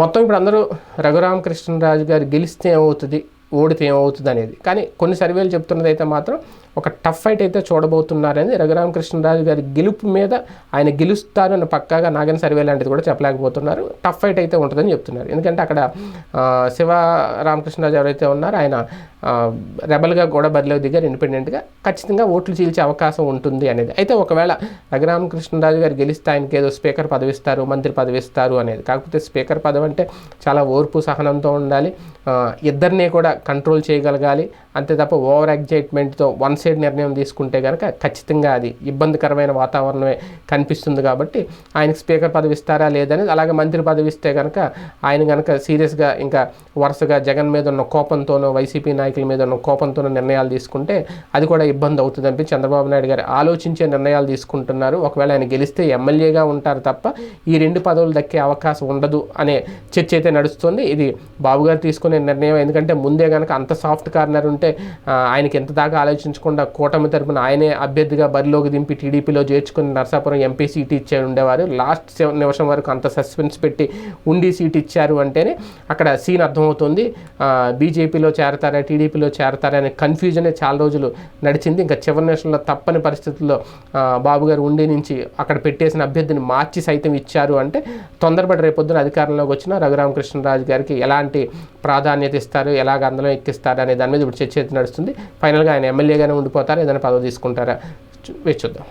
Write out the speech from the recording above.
మొత్తం ఇప్పుడు అందరూ రఘురామకృష్ణరాజు గారు గెలిస్తే ఏమవుతుంది ఓడితే ఏమవుతుంది అనేది. కానీ కొన్ని సర్వేలు చెప్తున్నది అయితే మాత్రం ఒక టఫ్ ఫైట్ అయితే చూడబోతున్నారని రఘురామకృష్ణరాజు గారి గెలుపు మీద ఆయన గెలుస్తారు అని పక్కాగా నాగన్ సర్వే లాంటిది కూడా చెప్పలేకపోతున్నారు. టఫ్ ఫైట్ అయితే ఉంటుందని చెప్తున్నారు. ఎందుకంటే అక్కడ శివ రామకృష్ణరాజు ఎవరైతే ఉన్నారో ఆయన రెబల్గా కూడా బరిలో దిగారు ఇండిపెండెంట్గా ఖచ్చితంగా ఓట్లు చీల్చే అవకాశం ఉంటుంది అనేది. అయితే ఒకవేళ రఘురామకృష్ణరాజు గారు గెలిస్తే ఆయనకి ఏదో స్పీకర్ పదవిస్తారు మంత్రి పదవిస్తారు అనేది. కాకపోతే స్పీకర్ పదవి అంటే చాలా ఓర్పు సహనంతో ఉండాలి. ఇద్దరిని కూడా కంట్రోల్ చేయగలగాలి. అంతే తప్ప ఓవర్ ఎగ్జైట్మెంట్తో వన్ సైడ్ నిర్ణయం తీసుకుంటే కనుక ఖచ్చితంగా అది ఇబ్బందికరమైన వాతావరణమే కనిపిస్తుంది కాబట్టి ఆయనకు స్పీకర్ పదవి ఇస్తారా లేదనేది అలాగే మంత్రి పదవి ఇస్తే కనుక ఆయన కనుక సీరియస్గా ఇంకా వరుసగా జగన్ మీద ఉన్న కోపంతోనో వైసీపీ నాయకులు మీద ఉన్న కోపంతోనో నిర్ణయాలు తీసుకుంటే అది కూడా ఇబ్బంది అవుతుంది అనిపి చంద్రబాబు నాయుడు గారు ఆలోచించే నిర్ణయాలు తీసుకుంటున్నారు. ఒకవేళ ఆయన గెలిస్తే ఎమ్మెల్యేగా ఉంటారు తప్ప ఈ రెండు పదవులు దక్కే అవకాశం ఉండదు అనే చర్చ అయితే నడుస్తుంది. ఇది బాబు గారు తీసుకునే నిర్ణయం. ఎందుకంటే ముందే కనుక అంత సాఫ్ట్ కార్నర్ ఉంటే ఆయనకి ఎంత దాకా ఆలోచించకుండా కూటమి తరపున ఆయనే అభ్యర్థిగా బరిలోకి దింపి టీడీపీలో చేర్చుకుని నర్సాపురం ఎంపీ సీట్ ఇచ్చే ఉండేవారు. లాస్ట్ నిమిషం వరకు అంత సస్పెన్స్ పెట్టి ఉండి సీట్ ఇచ్చారు అంటేనే అక్కడ సీన్ అర్థమవుతుంది. బీజేపీలో చేరతారా టీడీపీలో చేరతారనే కన్ఫ్యూజనే చాలా రోజులు నడిచింది. ఇంకా చివరి నిమిషంలో తప్పని పరిస్థితుల్లో బాబు గారు ఉండి నుంచి అక్కడ పెట్టేసిన అభ్యర్థిని మార్చి సైతం ఇచ్చారు అంటే తొందరపడి రేపొద్దున అధికారంలోకి వచ్చిన రఘురామకృష్ణరాజు గారికి ఎలాంటి ప్రాధాన్యత ఇస్తారు ఎలాగ అందరం ఎక్కిస్తారు అనే దాని మీద ఇప్పుడు చర్చ అయితే నడుస్తుంది. ఫైనల్గా ఆయన ఎమ్మెల్యేగానే ఉండిపోతారా? ఏదైనా పదవి తీసుకుంటారా? వేచి చూద్దాం.